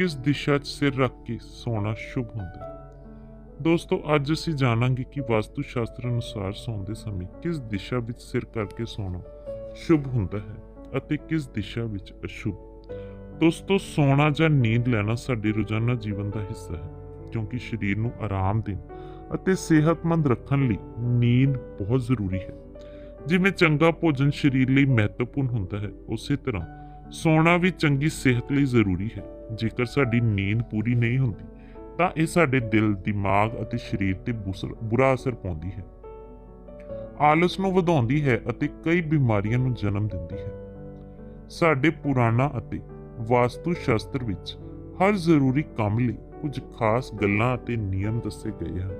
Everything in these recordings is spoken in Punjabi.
ਕਿਸ ਦਿਸ਼ਾ 'ਚ ਸਿਰ ਰੱਖ ਕੇ ਸੌਣਾ ਸ਼ੁਭ ਹੁੰਦਾ ਹੈ? ਦੋਸਤੋ, ਅੱਜ ਅਸੀਂ ਜਾਣਾਂਗੇ ਕਿ ਵਾਸਤੂ ਸ਼ਾਸਤਰ ਅਨੁਸਾਰ ਸੌਣ ਸਮੇਂ ਕਿਸ ਦਿਸ਼ਾ ਵਿੱਚ ਸਿਰ ਕਰਕੇ ਸੌਣਾ ਸ਼ੁਭ ਹੁੰਦਾ ਹੈ ਅਤੇ ਕਿਸ ਦਿਸ਼ਾ ਵਿੱਚ ਅਸ਼ੁਭ। ਦੋਸਤੋ, ਸੌਣਾ ਜਾਂ ਨੀਂਦ ਲੈਣਾ ਸਾਡੇ ਰੋਜ਼ਾਨਾ ਜੀਵਨ ਦਾ ਹਿੱਸਾ ਹੈ, ਕਿਉਂਕਿ ਸਰੀਰ ਨੂੰ ਆਰਾਮ ਦੇਣ ਅਤੇ ਸਿਹਤਮੰਦ ਰੱਖਣ ਲਈ ਨੀਂਦ ਬਹੁਤ ਜ਼ਰੂਰੀ ਹੈ। ਜਿਵੇਂ ਚੰਗਾ ਭੋਜਨ ਸਰੀਰ ਲਈ ਮਹੱਤਵਪੂਰਨ ਹੁੰਦਾ ਹੈ, ਉਸੇ ਤਰ੍ਹਾਂ ਸੌਣਾ ਵੀ ਚੰਗੀ ਸਿਹਤ ਲਈ ਜ਼ਰੂਰੀ ਹੈ। ਜੇਕਰ ਸਾਡੀ ਨੀਂਦ ਪੂਰੀ ਨਹੀਂ ਹੁੰਦੀ, ਤਾਂ ਇਹ ਸਾਡੇ ਦਿਲ, ਦਿਮਾਗ ਅਤੇ ਸਰੀਰ ਤੇ ਬੁਸਰ- ਬੁਰਾ ਅਸਰ ਪਾਉਂਦੀ ਹੈ। ਆਲਸ ਨੂੰ ਵਧਾਉਂਦੀ ਹੈ ਅਤੇ ਕਈ ਬਿਮਾਰੀਆਂ ਨੂੰ ਜਨਮ ਦਿੰਦੀ ਹੈ। ਸਾਡੇ ਪੁਰਾਣਾ ਅਤੇ ਵਾਸਤੂ ਸ਼ਾਸਤਰ ਵਿੱਚ ਹਰ ਜ਼ਰੂਰੀ ਕੰਮ ਲਈ ਕੁਝ ਖਾਸ ਗੱਲਾਂ ਅਤੇ ਨਿਯਮ ਦੱਸੇ ਗਏ ਹਨ।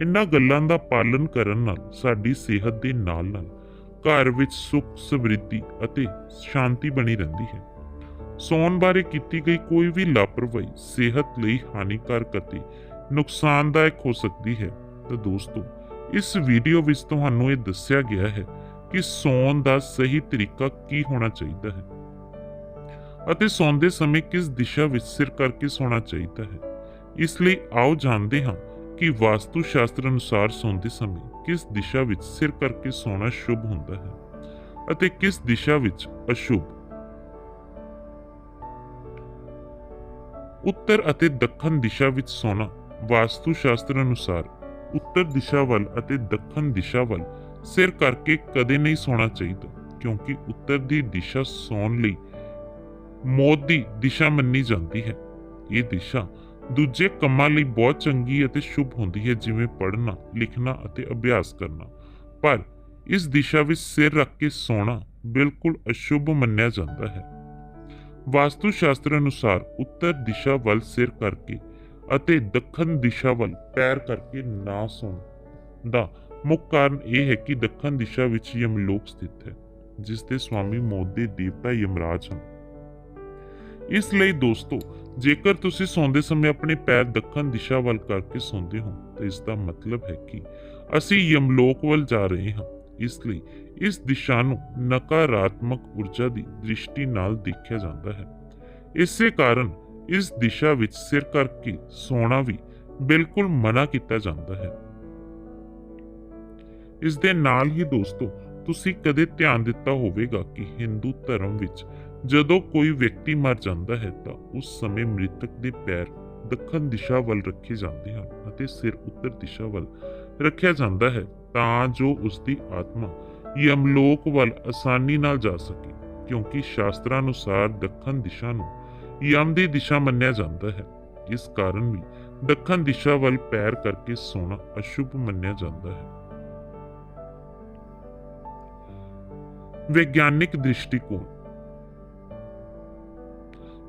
ਇਨ੍ਹਾਂ ਗੱਲਾਂ ਦਾ ਪਾਲਣ ਕਰਨ ਨਾਲ ਸਾਡੀ ਸਿਹਤ ਦੇ ਨਾਲ-ਨਾਲ ਘਰ ਵਿੱਚ ਸੁੱਖ, ਸਮਰਿੱਧੀ ਅਤੇ ਸ਼ਾਂਤੀ ਬਣੀ ਰਹਿੰਦੀ ਹੈ। ਸੌਣ ਬਾਰੇ ਕੀਤੀ ਗਈ ਕੋਈ ਵੀ ਲਾਪਰਵਾਹੀ ਸਿਹਤ ਲਈ ਹਾਨੀਕਾਰਕ ਅਤੇ ਨੁਕਸਾਨਦਾਇਕ ਹੋ ਸਕਦੀ ਹੈ। ਤਾਂ ਦੋਸਤੋ, ਇਸ ਵੀਡੀਓ ਵਿੱਚ ਤੁਹਾਨੂੰ ਇਹ ਦੱਸਿਆ ਗਿਆ ਹੈ ਕਿ ਸੌਣ ਦਾ ਸਹੀ ਤਰੀਕਾ ਕੀ ਹੋਣਾ ਚਾਹੀਦਾ ਹੈ ਅਤੇ ਸੌਂਦੇ ਸਮੇਂ ਕਿਸ ਦਿਸ਼ਾ ਵਿੱਚ ਸਿਰ ਕਰਕੇ ਸੌਣਾ ਚਾਹੀਦਾ ਹੈ। ਇਸ ਲਈ ਆਓ ਜਾਣਦੇ ਹਾਂ ਕਿ ਵਾਸਤੂ ਸ਼ਾਸਤਰ ਅਨੁਸਾਰ ਸੌਂਦੇ ਸਮੇਂ ਕਿਸ ਦਿਸ਼ਾ ਵਿੱਚ ਸਿਰ ਕਰਕੇ ਸੌਣਾ ਸ਼ੁਭ ਹੁੰਦਾ ਹੈ ਅਤੇ ਕਿਸ ਦਿਸ਼ਾ ਵਿੱਚ ਅਸ਼ੁਭ? ਉੱਤਰ ਅਤੇ ਦੱਖਣ ਦਿਸ਼ਾ ਵਿੱਚ ਸੌਣਾ ਵਾਸਤੂ ਸ਼ਾਸਤਰ ਅਨੁਸਾਰ ਉੱਤਰ ਦਿਸ਼ਾ ਵੱਲ ਅਤੇ ਦੱਖਣ ਦਿਸ਼ਾ ਵੱਲ ਸਿਰ ਕਰਕੇ ਕਦੇ ਨਹੀਂ ਸੌਣਾ ਚਾਹੀਦਾ, ਕਿਉਂਕਿ ਉੱਤਰ ਦੀ ਦਿਸ਼ਾ ਸੌਣ ਲਈ ਮੌਤ ਦੀ ਦਿਸ਼ਾ ਮੰਨੀ ਜਾਂਦੀ ਹੈ। ਇਹ ਦਿਸ਼ਾ ਦੂਜੇ ਕੰਮਾਂ ਲਈ ਬਹੁਤ ਚੰਗੀ ਅਤੇ ਸ਼ੁਭ ਹੁੰਦੀ ਹੈ, ਜਿਵੇਂ ਪੜ੍ਹਨਾ, ਲਿਖਣਾ ਅਤੇ ਅਭਿਆਸ ਕਰਨਾ। ਪਰ ਇਸ ਦਿਸ਼ਾ ਵਿੱਚ ਸਿਰ ਰੱਖ ਕੇ ਸੌਣਾ ਬਿਲਕੁਲ ਅਸ਼ੁਭ ਮੰਨਿਆ ਜਾਂਦਾ ਹੈ। ਵਾਸਤੂ ਸ਼ਾਸਤਰ ਅਨੁਸਾਰ ਉੱਤਰ ਦਿਸ਼ਾ ਵੱਲ ਸਿਰ ਕਰਕੇ ਅਤੇ ਦੱਖਣ ਦਿਸ਼ਾ ਵੱਲ ਪੈਰ ਕਰਕੇ ਨਾ ਸੌਣ ਦਾ ਮੁੱਖ ਕਾਰਨ ਇਹ ਹੈ ਕਿ ਦੱਖਣ ਦਿਸ਼ਾ ਵਿੱਚ ਯਮਲੋਕ ਸਥਿਤ ਹੈ, ਜਿਸ ਦੇ ਸਵਾਮੀ ਮੌਤ ਦੇ ਦੇਵਤਾ ਯਮਰਾਜ ਹਨ। ਇਸ ਲਈ ਦੋਸਤੋ, ਜੇਕਰ ਤੁਸੀਂ ਸੌਂਦੇ ਸਮੇਂ ਆਪਣੇ ਪੈਰ ਦੱਖਣ ਦਿਸ਼ਾ ਵੱਲ ਕਰਕੇ ਸੌਂਦੇ ਹੋ, ਤਾਂ ਇਸ ਦਾ ਮਤਲਬ ਹੈ ਕਿ ਅਸੀਂ ਯਮਲੋਕ ਵੱਲ ਜਾ ਰਹੇ ਹਾਂ। ਇਸ ਲਈ ਇਸ ਦਿਸ਼ਾ ਨੂੰ ਨਕਾਰਾਤਮਕ ਊਰਜਾ ਦੀ ਦ੍ਰਿਸ਼ਟੀ ਨਾਲ ਦੇਖਿਆ ਜਾਂਦਾ ਹੈ। ਇਸੇ ਕਾਰਨ ਇਸ ਦਿਸ਼ਾ ਵਿੱਚ ਸਿਰ ਕਰਕੇ ਸੌਣਾ ਵੀ ਬਿਲਕੁਲ ਮਨਾ ਕੀਤਾ ਜਾਂਦਾ ਹੈ। ਇਸ ਦੇ ਨਾਲ ਹੀ ਦੋਸਤੋ, ਤੁਸੀਂ ਕਦੇ ਧਿਆਨ ਦਿੱਤਾ ਹੋਵੇਗਾ ਕਿ ਹਿੰਦੂ ਧਰਮ ਵਿੱਚ ਜਦੋਂ ਕੋਈ ਵਿਅਕਤੀ ਮਰ ਜਾਂਦਾ ਹੈ ਤਾਂ ਉਸ ਸਮੇਂ ਮ੍ਰਿਤਕ ਦੇ ਪੈਰ ਦੱਖਣ ਦਿਸ਼ਾ ਵੱਲ ਰੱਖੇ ਜਾਂਦੇ ਹਨ ਅਤੇ ਸਿਰ ਉੱਤਰ ਦਿਸ਼ਾ ਵੱਲ ਰੱਖਿਆ ਜਾਂਦਾ ਹੈ ਤਾਂ ਜੋ ਉਸ ਦੀ ਆਤਮਾ ਯਮਲੋਕ ਵੱਲ ਆਸਾਨੀ ਨਾਲ ਜਾ ਸਕੇ, ਕਿਉਂਕਿ ਸ਼ਾਸਤਰਾਂ ਅਨੁਸਾਰ ਦੱਖਣ ਦਿਸ਼ਾ ਨੂੰ ਯਮ ਦੀ ਦਿਸ਼ਾ ਮੰਨਿਆ ਜਾਂਦਾ ਹੈ। ਇਸ ਕਾਰਨ ਵੀ ਦੱਖਣ ਦਿਸ਼ਾ ਵੱਲ ਪੈਰ ਕਰਕੇ ਸੌਣਾ ਅਸ਼ੁਭ ਮੰਨਿਆ ਜਾਂਦਾ ਹੈ। ਵਿਗਿਆਨਿਕ ਦ੍ਰਿਸ਼ਟੀਕੋਣ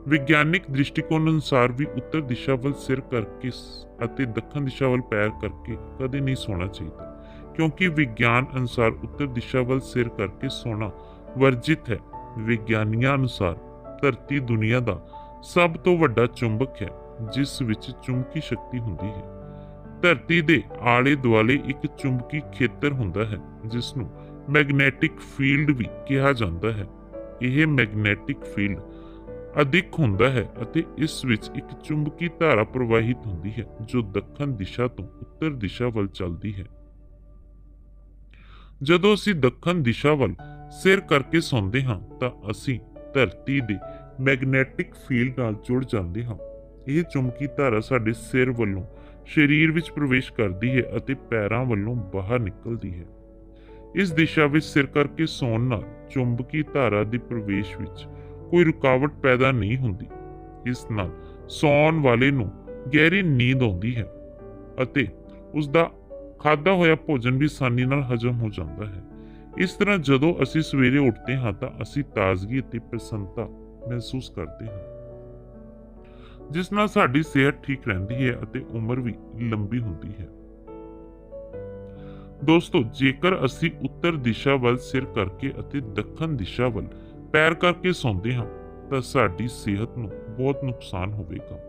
ਵਿਗਿਆਨਿਕ ਦ੍ਰਿਸ਼ਟੀਕੋਣ ਅਨੁਸਾਰ ਵੀ ਉੱਤਰ ਦਿਸ਼ਾ ਵੱਲ ਸਿਰ ਕਰਕੇ ਅਤੇ ਦੱਖਣ ਦਿਸ਼ਾ ਵੱਲ ਪੈਰ ਕਰਕੇ ਕਦੇ ਨਹੀਂ ਸੌਣਾ ਚਾਹੀਦਾ, ਕਿਉਂਕਿ ਵਿਗਿਆਨ ਅਨੁਸਾਰ ਉੱਤਰ ਦਿਸ਼ਾ ਵੱਲ ਸਿਰ ਕਰਕੇ ਸੌਣਾ ਵਰਜਿਤ ਹੈ। ਵਿਗਿਆਨੀਆਂ ਅਨੁਸਾਰ ਧਰਤੀ ਦੁਨੀਆ ਦਾ ਸਭ ਤੋਂ ਵੱਡਾ ਚੁੰਬਕ ਹੈ, ਜਿਸ ਵਿੱਚ ਚੁੰਬਕੀ ਸ਼ਕਤੀ ਹੁੰਦੀ ਹੈ। ਧਰਤੀ ਦੇ ਆਲੇ ਦੁਆਲੇ ਇੱਕ ਚੁੰਬਕੀ ਖੇਤਰ ਹੁੰਦਾ ਹੈ ਜਿਸ ਨੂੰ ਮੈਗਨੈਟਿਕ ਫੀਲਡ ਵੀ ਕਿਹਾ ਜਾਂਦਾ ਹੈ। ਇਹ ਮੈਗਨੈਟਿਕ ਫੀਲਡ ਅਧਿਕ ਹੁੰਦਾ ਹੈ ਅਤੇ ਇਸ ਵਿੱਚ ਇੱਕ ਚੁੰਬਕੀ ਧਾਰਾ ਪ੍ਰਵਾਹਿਤ ਹੁੰਦੀ ਹੈ, ਜੋ ਦੱਖਣ ਦਿਸ਼ਾ ਤੋਂ ਉੱਤਰ ਦਿਸ਼ਾ ਵੱਲ ਚੱਲਦੀ ਹੈ। ਜਦੋਂ ਅਸੀਂ ਦੱਖਣ ਦਿਸ਼ਾ ਵੱਲ ਸਿਰ ਕਰਕੇ ਸੌਂਦੇ ਹਾਂ, ਤਾਂ ਅਸੀਂ ਧਰਤੀ ਦੇ ਮੈਗਨੈਟਿਕ ਫੀਲਡ ਨਾਲ ਜੁੜ ਜਾਂਦੇ ਹਾਂ। ਇਹ ਚੁੰਬਕੀ ਧਾਰਾ ਸਾਡੇ ਸਿਰ ਵੱਲੋਂ ਸਰੀਰ ਵਿੱਚ ਪ੍ਰਵੇਸ਼ ਕਰਦੀ ਹੈ ਅਤੇ ਪੈਰਾਂ ਵੱਲੋਂ ਬਾਹਰ ਨਿਕਲਦੀ ਹੈ। ਇਸ ਦਿਸ਼ਾ ਵਿੱਚ ਸਿਰ ਕਰਕੇ ਸੌਣ ਨਾਲ ਚੁੰਬਕੀ ਧਾਰਾ ਦੇ ਪ੍ਰਵੇਸ਼ ਵਿੱਚ ਕੋਈ ਰੁਕਾਵਟ ਪੈਦਾ ਨਹੀਂ ਹੁੰਦੀ। ਇਸ ਨਾਲ ਸੌਣ ਵਾਲੇ ਨੂੰ ਗਹਿਰੀ ਨੀਂਦ ਆਉਂਦੀ ਹੈ ਅਤੇ ਉਸ ਦਾ ਖਾਦਾ ਹੋਇਆ ਭੋਜਨ ਵੀ ਆਸਾਨੀ ਨਾਲ ਹਜਮ ਹੋ ਜਾਂਦਾ ਹੈ। ਇਸ ਤਰ੍ਹਾਂ ਜਦੋਂ ਅਸੀਂ ਸਵੇਰੇ ਉੱਠਦੇ ਹਾਂ ਤਾਂ ਅਸੀਂ ਤਾਜ਼ਗੀ ਅਤੇ ਪ੍ਰਸੰਨਤਾ ਮਹਿਸੂਸ ਕਰਦੇ ਹਾਂ। ਜਿਸ ਨਾਲ ਸਾਡੀ ਸਿਹਤ ਠੀਕ ਰਹਿੰਦੀ ਹੈ ਅਤੇ ਉਮਰ ਵੀ ਲੰਬੀ ਹੁੰਦੀ ਹੈ। ਦੋਸਤੋ, ਜੇਕਰ ਅਸੀਂ ਉੱਤਰ ਦਿਸ਼ਾ ਵੱਲ ਸਿਰ ਕਰਕੇ ਅਤੇ ਦੱਖਣ ਦਿਸ਼ਾ ਵੱਲ ਪੈਰ ਕਰਕੇ ਸੌਂਦੇ ਹਾਂ ਤਾਂ ਸਾਡੀ ਸਿਹਤ ਨੂੰ ਬਹੁਤ ਨੁਕਸਾਨ ਹੋਵੇਗਾ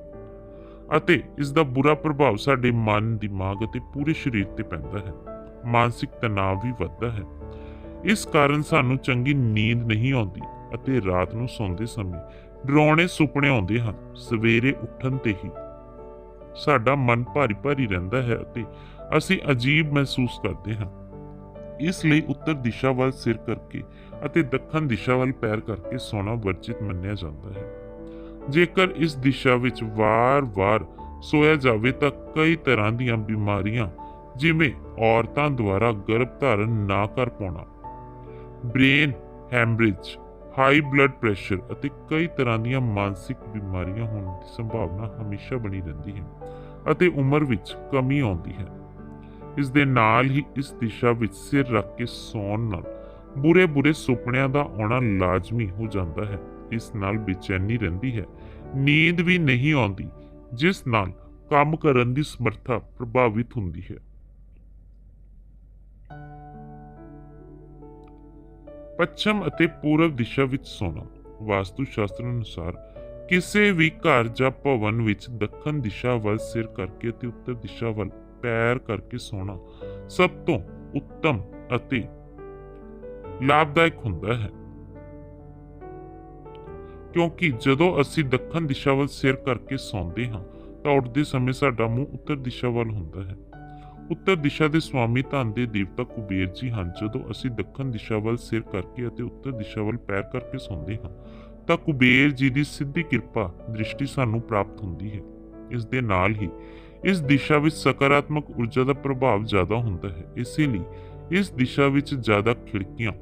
ਅਤੇ ਇਸ ਦਾ ਬੁਰਾ ਪ੍ਰਭਾਵ ਸਾਡੇ ਮਨ, ਦਿਮਾਗ ਅਤੇ ਪੂਰੇ ਸਰੀਰ ਤੇ ਪੈਂਦਾ ਹੈ। ਮਾਨਸਿਕ ਤਣਾਅ ਵੀ ਵੱਧਦਾ ਹੈ। ਇਸ ਕਾਰਨ ਸਾਨੂੰ ਚੰਗੀ ਨੀਂਦ ਨਹੀਂ ਆਉਂਦੀ ਅਤੇ ਰਾਤ ਨੂੰ ਸੌਂਦੇ ਸਮੇਂ ਡਰਾਉਣੇ ਸੁਪਨੇ ਆਉਂਦੇ ਹਨ, ਸਵੇਰੇ ਉੱਠਣ ਤੇ ਹੀ। ਸਾਡਾ ਮਨ ਭਾਰੀ ਭਾਰੀ ਰਹਿੰਦਾ ਹੈ ਅਤੇ ਅਸੀਂ ਅਜੀਬ ਮਹਿਸੂਸ ਕਰਦੇ ਹਾਂ। ਇਸ ਲਈ ਉੱਤਰ ਦਿਸ਼ਾ ਵੱਲ ਸਿਰ ਕਰਕੇ ਅਤੇ ਦੱਖਣ ਦਿਸ਼ਾ ਵੱਲ ਪੈਰ ਕਰਕੇ ਸੌਣਾ ਵਰਜਿਤ ਮੰਨਿਆ ਜਾਂਦਾ ਹੈ। ਜੇਕਰ ਇਸ ਦਿਸ਼ਾ ਵਿੱਚ ਵਾਰ-ਵਾਰ ਸੋਇਆ ਜਾਵੇ ਤਾਂ ਕਈ ਤਰ੍ਹਾਂ ਦੀਆਂ ਬਿਮਾਰੀਆਂ, ਜਿਵੇਂ ਔਰਤਾਂ ਦੁਆਰਾ ਗਰਭ ਧਾਰਨ ਨਾ ਕਰ ਪਾਉਣਾ, brain haemorrhage high blood pressure ਅਤੇ ਕਈ ਤਰ੍ਹਾਂ ਦੀਆਂ ਮਾਨਸਿਕ ਬਿਮਾਰੀਆਂ ਹੋਣ ਦੀ ਸੰਭਾਵਨਾ ਹਮੇਸ਼ਾ ਬਣੀ ਰਹਿੰਦੀ ਹੈ ਅਤੇ ਉਮਰ ਵਿੱਚ ਕਮੀ ਆਉਂਦੀ ਹੈ। ਇਸ ਦੇ ਨਾਲ ਹੀ ਇਸ ਦਿਸ਼ਾ ਵਿੱਚ ਸਿਰ ਰੱਖ ਕੇ ਸੌਣ ਨਾਲ ਬੁਰੇ ਬੁਰੇ ਸੁਪਨਿਆਂ ਦਾ ਆਉਣਾ ਲਾਜ਼ਮੀ ਹੋ ਜਾਂਦਾ ਹੈ, ਇਸ ਨਾਲ ਬੇਚੈਨੀ ਰਹਿੰਦੀ ਹੈ। ਨੀਂਦ ਵੀ ਨਹੀਂ ਆਉਂਦੀ, ਜਿਸ ਨਾਲ ਕੰਮ ਕਰਨ ਦੀ ਸਮਰੱਥਾ ਪ੍ਰਭਾਵਿਤ ਹੁੰਦੀ ਹੈ। ਪੱਛਮ ਅਤੇ ਪੂਰਬ ਦਿਸ਼ਾ ਵਿੱਚ ਸੌਣਾ ਵਾਸਤੂ ਸ਼ਾਸਤਰ ਅਨੁਸਾਰ ਕਿਸੇ ਵੀ ਘਰ ਜਾਂ ਭਵਨ ਵਿੱਚ ਦੱਖਣ ਦਿਸ਼ਾ ਵੱਲ ਸਿਰ ਕਰਕੇ ਤੇ ਉੱਤਰ ਦਿਸ਼ਾ ਵੱਲ ਪੈਰ ਕਰਕੇ ਸੌਣਾ ਸਭ ਤੋਂ ਉੱਤਮ ਅਤੇ ਲਾਭਦਾਇਕ ਹੁੰਦਾ ਹੈ। ਕਿਉਂਕਿ ਜਦੋਂ ਅਸੀਂ ਦੱਖਣ ਦਿਸ਼ਾ ਵੱਲ ਸਿਰ ਕਰਕੇ ਸੌਂਦੇ ਹਾਂ, ਤਾਂ ਉੱਠਦੇ ਸਮੇਂ ਸਾਡਾ ਮੂੰਹ ਉੱਤਰ ਦਿਸ਼ਾ ਵੱਲ ਹੁੰਦਾ ਹੈ। ਉੱਤਰ ਦਿਸ਼ਾ ਦੇ ਸਵਾਮੀ ਧਨ ਦੇ ਦੇਵਤਾ ਕੁਬੇਰ ਜੀ ਹਨ, ਜਦੋਂ ਅਸੀਂ ਦੱਖਣ ਦਿਸ਼ਾ ਵੱਲ ਸਿਰ ਕਰਕੇ ਅਤੇ ਉੱਤਰ ਦਿਸ਼ਾ ਵੱਲ ਪੈਰ ਕਰਕੇ ਸੌਂਦੇ ਹਾਂ, ਤਾਂ ਕੁਬੇਰ ਜੀ ਦੀ ਸਿੱਧੀ ਕਿਰਪਾ ਦ੍ਰਿਸ਼ਟੀ ਸਾਨੂੰ ਪ੍ਰਾਪਤ ਹੁੰਦੀ ਹੈ। ਇਸ ਦੇ ਨਾਲ ਹੀ ਇਸ ਦਿਸ਼ਾ ਵਿੱਚ ਸਕਾਰਾਤਮਕ ਊਰਜਾ ਦਾ ਪ੍ਰਭਾਵ ਜ਼ਿਆਦਾ ਹੁੰਦਾ ਹੈ, ਇਸੇ ਲਈ ਇਸ ਦਿਸ਼ਾ ਵਿੱਚ ਜ਼ਿਆਦਾ ਖਿੜਕੀਆਂ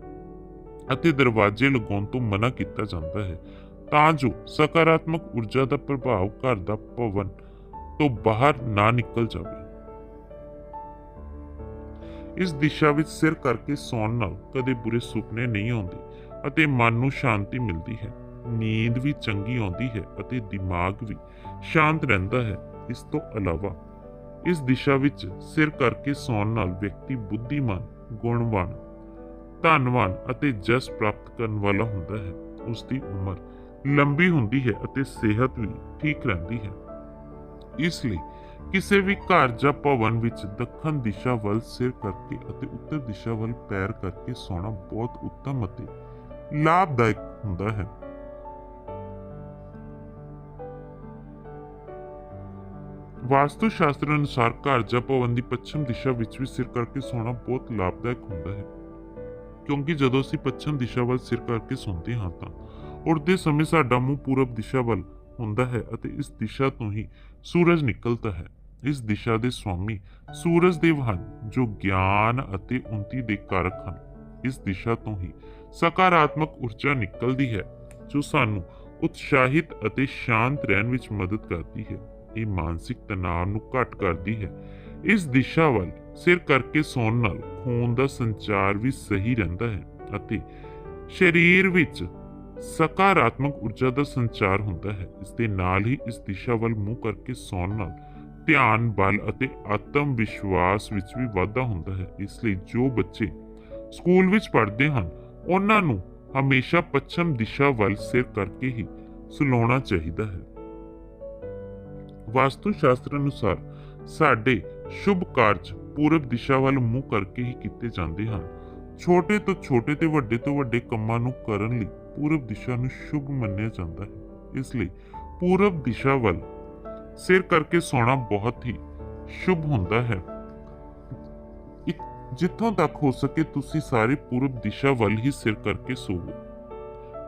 ਅਤੇ ਦਰਵਾਜ਼ੇ ਲਗਾਉਣ ਤੋਂ ਮਨਾ ਕੀਤਾ ਜਾਂਦਾ ਹੈ। ਤਾਂ ਜੋ ਸਕਾਰਾਤਮਕ ਊਰਜਾ ਦਾ ਪ੍ਰਭਾਵ ਘਰ ਦਾ ਭਵਨ ਤੋਂ ਬਾਹਰ ਨਾ ਨਿਕਲ ਜਾਵੇ। ਇਸ ਦਿਸ਼ਾ ਵਿੱਚ ਸਿਰ ਕਰਕੇ ਸੌਣ ਨਾਲ ਕਦੇ ਬੁਰੇ ਸੁਪਨੇ ਨਹੀਂ ਆਉਂਦੇ ਅਤੇ ਮਨ ਨੂੰ ਸ਼ਾਂਤੀ ਮਿਲਦੀ ਹੈ। ਨੀਂਦ ਵੀ ਚੰਗੀ ਆਉਂਦੀ ਹੈ ਅਤੇ ਦਿਮਾਗ ਵੀ ਸ਼ਾਂਤ ਰਹਿੰਦਾ ਹੈ। ਇਸ ਤੋਂ ਇਲਾਵਾ ਇਸ ਦਿਸ਼ਾ ਵਿੱਚ ਸਿਰ ਕਰਕੇ ਸੌਣ ਨਾਲ ਵਿਅਕਤੀ ਬੁੱਧੀਮਾਨ, ਗੁਣਵਾਨ, ਧਨਵਾਨ ਅਤੇ ਜਸ ਪ੍ਰਾਪਤ ਕਰਨ ਵਾਲਾ ਹੁੰਦਾ ਹੈ। ਉਸ ਦੀ ਉਮਰ ਲੰਬੀ ਹੁੰਦੀ ਹੈ ਅਤੇ ਸਿਹਤ ਵੀ ਠੀਕ ਰਹਿੰਦੀ ਹੈ। ਇਸ ਲਈ ਕਿਸੇ ਵੀ ਘਰ ਜਾਂ ਭਵਨ ਵਿੱਚ ਦੱਖਣ ਦਿਸ਼ਾ ਵੱਲ ਸਿਰ ਕਰਕੇ ਅਤੇ ਉੱਤਰ ਦਿਸ਼ਾ ਵੱਲ ਪੈਰ ਕਰਕੇ ਸੌਣਾ ਬਹੁਤ ਉੱਤਮ ਅਤੇ ਲਾਭਦਾਇਕ ਹੁੰਦਾ ਹੈ। ਵਾਸਤੂ ਸ਼ਾਸਤਰ ਅਨੁਸਾਰ ਘਰ ਜਾਂ ਭਵਨ ਦੀ ਪੱਛਮ ਦਿਸ਼ਾ ਵਿੱਚ ਵੀ ਸਿਰ ਕਰਕੇ ਸੌਣਾ ਬਹੁਤ ਲਾਭਦਾਇਕ ਹੁੰਦਾ ਹੈ। ਕਿਉਂਕਿ ਜਦੋਂ ਅਸੀਂ ਪੱਛਮ ਦਿਸ਼ਾ ਵੱਲ ਸਿਰ ਕਰਕੇ ਸੌਂਦੇ ਹਾਂ ਤਾਂ ਉੱਠਦੇ ਸਮੇਂ ਸਾਡਾ ਮੂੰਹ ਪੂਰਬ ਦਿਸ਼ਾ ਵੱਲ ਹੁੰਦਾ ਹੈ ਅਤੇ ਇਸ ਦਿਸ਼ਾ ਤੋਂ ਹੀ ਸੂਰਜ ਨਿਕਲਦਾ ਹੈ। ਇਸ ਦਿਸ਼ਾ ਦੇ ਸਵਾਮੀ ਸੂਰਜ ਦੇਵ ਹਨ, ਜੋ ਗਿਆਨ ਅਤੇ ਉਨਤੀ ਦੇ ਕਾਰਕ ਹਨ। ਇਸ ਦਿਸ਼ਾ ਤੋਂ ਹੀ ਸਕਾਰਾਤਮਕ ਊਰਜਾ ਨਿਕਲਦੀ ਹੈ, ਜੋ ਸਾਨੂੰ ਉਤਸ਼ਾਹਿਤ ਅਤੇ ਸ਼ਾਂਤ ਰਹਿਣ ਵਿੱਚ ਮਦਦ ਕਰਦੀ ਹੈ। ਇਹ ਮਾਨਸਿਕ ਤਣਾਅ ਨੂੰ ਘਟ ਕਰਦੀ ਹੈ। ਇਸ ਦਿਸ਼ਾ ਵੱਲ ਸਿਰ ਕਰਕੇ ਸੌਣ ਨਾਲ ਖੂਨ ਦਾ ਸੰਚਾਰ ਵੀ ਸਹੀ ਰਹਿੰਦਾ ਹੈ ਅਤੇ ਸਰੀਰ ਵਿੱਚ ਸਕਾਰਾਤਮਕ ਊਰਜਾ ਦਾ ਸੰਚਾਰ ਹੁੰਦਾ ਹੈ। ਇਸ ਦੇ ਨਾਲ ਹੀ ਇਸ ਦਿਸ਼ਾ ਵੱਲ ਮੂੰਹ ਕਰਕੇ ਸੌਣ ਨਾਲ ਧਿਆਨ, ਬਲ ਅਤੇ ਆਤਮ ਵਿਸ਼ਵਾਸ ਵਿੱਚ ਵੀ ਵਾਧਾ ਹੁੰਦਾ ਹੈ। ਇਸ ਲਈ ਜੋ ਬੱਚੇ ਸਕੂਲ ਵਿੱਚ ਪੜ੍ਹਦੇ ਹਨ, ਉਹਨਾਂ ਨੂੰ ਹਮੇਸ਼ਾ ਪੱਛਮ ਦਿਸ਼ਾ ਵੱਲ ਸਿਰ ਕਰਕੇ ਹੀ ਸੁਲਾਉਣਾ ਚਾਹੀਦਾ ਹੈ। ਵਾਸਤੂ ਸ਼ਾਸਤਰ ਅਨੁਸਾਰ ਸਾਡੇ ਸ਼ੁਭ ਕਾਰਜ ਪੂਰਬ ਦਿਸ਼ਾ ਵੱਲ ਮੂੰਹ ਕਰਕੇ ਹੀ ਕੀਤੇ ਜਾਂਦੇ ਹਨ। ਛੋਟੇ ਤੋਂ ਛੋਟੇ ਤੇ ਵੱਡੇ ਤੋਂ ਵੱਡੇ ਕੰਮਾਂ ਨੂੰ ਕਰਨ ਲਈ ਪੂਰਬ ਦਿਸ਼ਾ ਨੂੰ ਸ਼ੁਭ ਮੰਨਿਆ ਜਾਂਦਾ ਹੈ। ਇਸ ਲਈ ਪੂਰਬ ਦਿਸ਼ਾ ਵੱਲ ਸਿਰ ਕਰਕੇ ਸੌਣਾ ਬਹੁਤ ਹੀ ਸ਼ੁਭ ਹੁੰਦਾ ਹੈ। ਜਿੱਥੋਂ ਤੱਕ ਹੋ ਸਕੇ ਤੁਸੀਂ ਸਾਰੇ ਪੂਰਬ ਦਿਸ਼ਾ ਵੱਲ ਹੀ ਸਿਰ ਕਰਕੇ ਸੋਵੋ।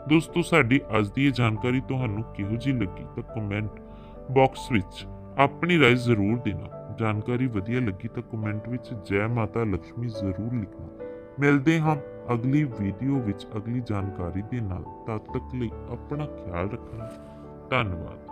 ਦੋਸਤੋ, ਸਾਡੀ ਅੱਜ ਦੀ ਇਹ ਜਾਣਕਾਰੀ ਤੁਹਾਨੂੰ ਕਿਹੋ ਜਿਹੀ ਲੱਗੀ ਤਾਂ ਕਮੈਂਟ ਬਾਕਸ ਵਿੱਚ ਆਪਣੀ رائے ਜ਼ਰੂਰ ਦੇਣਾ। ਜਾਣਕਾਰੀ ਵਧੀਆ ਲੱਗੀ ਤਾਂ ਕਮੈਂਟ ਵਿੱਚ ਜੈ ਮਾਤਾ ਲక్ష్ਮੀ ਜ਼ਰੂਰ ਲਿਖਣਾ। ਮਿਲਦੇ ਹਾਂ ਅਗਲੀ ਵੀਡੀਓ ਵਿੱਚ ਅਗਲੀ ਜਾਣਕਾਰੀ ਦੇ ਨਾਲ। ਤਦ ਤੱਕ ਲਈ ਆਪਣਾ ਖਿਆਲ ਰੱਖਣਾ। ਧੰਨਵਾਦ।